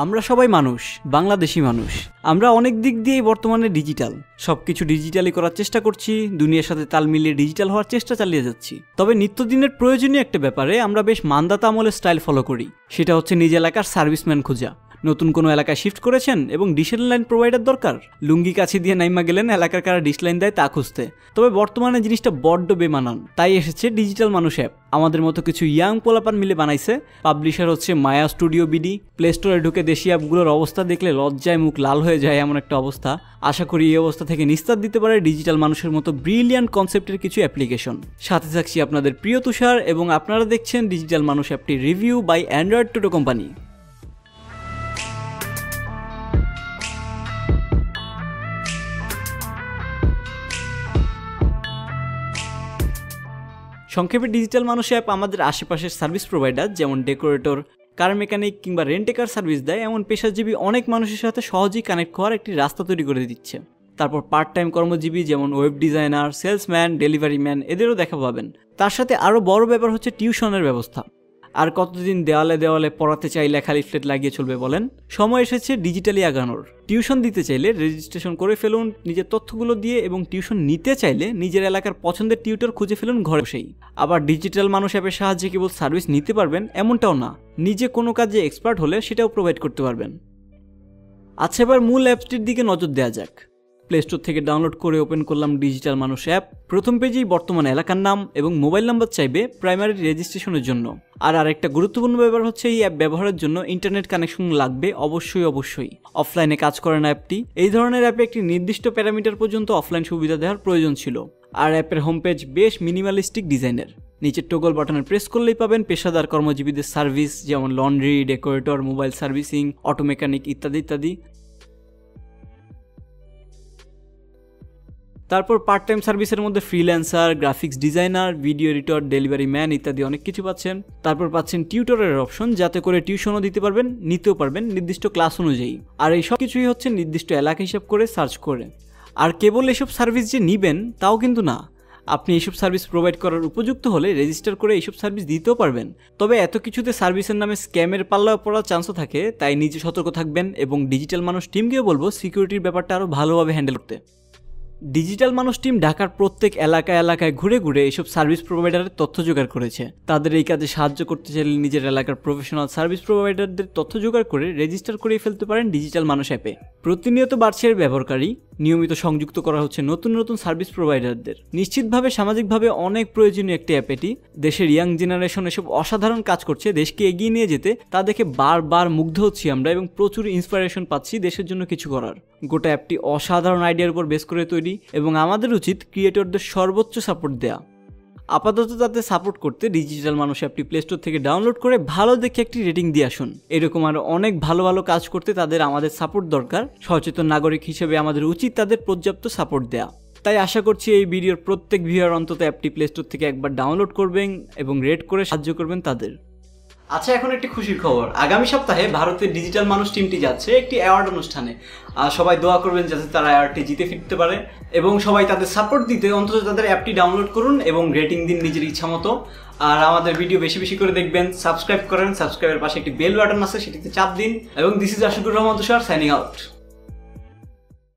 আমরা সবাই মানুষ, বাংলাদেশি মানুষ। আমরা অনেক দিক দিয়েই বর্তমানে ডিজিটাল। সব কিছু ডিজিটালি করার চেষ্টা করছি, দুনিয়ার সাথে তাল মিলিয়ে ডিজিটাল হওয়ার চেষ্টা চালিয়ে যাচ্ছি। তবে নিত্যদিনের প্রয়োজনীয় একটা ব্যাপারে আমরা বেশ মান্দাতা আমলের স্টাইল ফলো করি। সেটা হচ্ছে নিজ এলাকার সার্ভিসম্যান খোঁজা। নতুন কোনো এলাকায় শিফট করেছেন এবং ডিশের লাইন প্রোভাইডার দরকার? লুঙ্গি কাছে দিয়ে নাইমা গেলেন, এলাকার কারা ডিশ লাইন দেয় তা খুঁজতে। তবে বর্তমানে জিনিসটা বড্ড বেমানান। তাই এসেছে ডিজিটাল মানুষ অ্যাপ আমাদের মতো কিছু ইয়াং পোলাপান মিলে বানাইছে। পাবলিশার হচ্ছে মায়া স্টুডিও বিডি প্লে স্টোরে ঢুকে দেশি অ্যাপগুলোর অবস্থা দেখলে লজ্জায় মুখ লাল হয়ে যায় এমন একটা অবস্থা। আশা করি এই অবস্থা থেকে নিস্তার দিতে পারে ডিজিটাল মানুষের মতো ব্রিলিয়ান্ট কনসেপ্টের কিছু অ্যাপ্লিকেশন সাথে থাকছি আপনাদের প্রিয় তুষার এবং আপনারা দেখছেন ডিজিটাল মানুষ অ্যাপটি review by Android Toto company সংক্ষেপে ডিজিটাল মানুষ অ্যাপ আমাদের আশেপাশের সার্ভিস প্রোভাইডার যেমন ডেকোরেটর কার মেকানিক কিংবা রেন্টেকার সার্ভিস দেয়। এমন পেশাজীবী অনেক মানুষের সাথে সহজেই কানেক্ট হওয়ার একটি রাস্তা তৈরি করে দিচ্ছে। তারপর পার্ট টাইম কর্মজীবী যেমন web designer salesman delivery man এদেরও দেখা পাবেন। তার সাথে আরও বড় ব্যাপার হচ্ছে টিউশনের ব্যবস্থা। আর কতদিন দেওয়ালে দেওয়ালে পড়াতে চাই লেখা লিফলেট লাগিয়ে চলবে বলেন? সময় এসেছে ডিজিটালি আগানোর। টিউশন দিতে চাইলে রেজিস্ট্রেশন করে ফেলুন, নিজের তথ্যগুলো দিয়ে এবং টিউশন নিতে চাইলে নিজের এলাকার পছন্দের টিউটর খুঁজে ফেলুন ঘরে বসেই। আবার ডিজিটাল মানুষ অ্যাপের সাহায্যে কেবল সার্ভিস নিতে পারবেন এমনটাও না, নিজে কোনো কাজে এক্সপার্ট হলে সেটাও প্রোভাইড করতে পারবেন। আচ্ছা এবার মূল অ্যাপসটির দিকে নজর দেওয়া যাক। প্লে স্টোর থেকে ডাউনলোড করে ওপেন করলাম ডিজিটাল মানুষ অ্যাপ প্রথম পেজেই বর্তমান এলাকার নাম এবং মোবাইল নাম্বার চাইবে প্রাইমারি রেজিস্ট্রেশনের জন্য। আর আরেকটা গুরুত্বপূর্ণ ব্যাপার হচ্ছে এই অ্যাপ ব্যবহারের জন্য ইন্টারনেট কানেকশন লাগবে অবশ্যই অবশ্যই। অফলাইনে কাজ করে না অ্যাপটি এই ধরনের অ্যাপে একটি নির্দিষ্ট প্যারামিটার পর্যন্ত অফলাইন সুবিধা দেওয়ার প্রয়োজন ছিল। আর অ্যাপের হোম পেজ বেশ মিনিমালিস্টিক ডিজাইনের নিচের টোগল বাটনে প্রেস করলেই পাবেন পেশাদার কর্মজীবীদের সার্ভিস যেমন laundry decorator mobile servicing auto mechanic ইত্যাদি ইত্যাদি। তারপর পার্ট টাইম সার্ভিসের মধ্যে freelancer graphics designer video editor delivery man ইত্যাদি অনেক কিছু পাচ্ছেন। তারপর পাচ্ছেন টিউটরের অপশন যাতে করে টিউশনও দিতে পারবেন, নিতেও পারবেন নির্দিষ্ট ক্লাস অনুযায়ী। আর এই সব কিছুই হচ্ছে নির্দিষ্ট এলাকা হিসাব করে সার্চ করে। আর কেবল এসব সার্ভিস যে নিবেন, তাও কিন্তু না। আপনি এইসব সার্ভিস প্রোভাইড করার উপযুক্ত হলে রেজিস্টার করে এইসব সার্ভিস দিতেও পারবেন। তবে এত কিছুতে সার্ভিসের নামে স্ক্যামের পাল্লা পড়ার চান্সও থাকে, তাই নিজে সতর্ক থাকবেন এবং ডিজিটাল মানুষ টিমকেও বলব সিকিউরিটির ব্যাপারটা আরও ভালোভাবে হ্যান্ডেল করতে। ডিজিটাল মানুষ টিম ঢাকার প্রত্যেক এলাকা এলাকায় ঘুরে ঘুরে এইসব সার্ভিস প্রোভাইডারের তথ্য জোগাড় করেছে। তাদের এই কাজে সাহায্য করতে চাইলে নিজের এলাকার প্রফেশনাল সার্ভিস প্রোভাইডারদের তথ্য জোগাড় করে রেজিস্টার করে ফেলতে পারেন ডিজিটাল মানুষ অ্যাপে। প্রতিনিয়ত বাড়ছে এর ব্যবহারকারী। নিয়মিত সংযুক্ত করা হচ্ছে নতুন নতুন সার্ভিস প্রোভাইডারদের নিশ্চিতভাবে, সামাজিকভাবে অনেক প্রয়োজনীয় একটি অ্যাপ এটি। দেশের ইয়াং জেনারেশন এসব অসাধারণ কাজ করছে, দেশকে এগিয়ে নিয়ে যেতে তা দেখে বারবার মুগ্ধ হচ্ছি আমরা এবং প্রচুর ইন্সপিরেশন পাচ্ছি দেশের জন্য কিছু করার। গোটা অ্যাপটি অসাধারণ আইডিয়ার উপর বেস করে তৈরি এবং আমাদের উচিত ক্রিয়েটরদের সর্বোচ্চ সাপোর্ট দেয়া। আপাতত তাতে সাপোর্ট করতে ডিজিটাল মানুষ অ্যাপটি প্লে স্টোর থেকে ডাউনলোড করে ভালো দেখে একটি রেটিং দিয়ে আসুন। এরকম আরও অনেক ভালো ভালো কাজ করতে তাদের আমাদের সাপোর্ট দরকার। সচেতন নাগরিক হিসেবে আমাদের উচিত তাদের পর্যাপ্ত সাপোর্ট দেওয়া তাই আশা করছি এই ভিডিওর প্রত্যেক ভিউয়ার অন্তত অ্যাপটি প্লে স্টোর থেকে একবার ডাউনলোড করবেন এবং রেট করে সাহায্য করবেন তাদের। আচ্ছা এখন একটি খুশির খবর। আগামী সপ্তাহে ভারতের ডিজিটাল মানুষ টিমটি যাচ্ছে একটি অ্যাওয়ার্ড অনুষ্ঠানে। আর সবাই দোয়া করবেন যাতে তারা অ্যাওয়ার্ডটি জিতে ফিরতে পারে এবং সবাই তাদের সাপোর্ট দিতে, অন্তত তাদের অ্যাপটি ডাউনলোড করুন এবং রেটিং দিন নিজের ইচ্ছা মতো। আর আমাদের ভিডিও বেশি বেশি করে দেখবেন সাবস্ক্রাইব করেন সাবস্ক্রাইবের পাশে একটি বেল বাটন আছে, সেটিতে চাপ দিন। এবং this is Ashukur Rahman Tushar signing out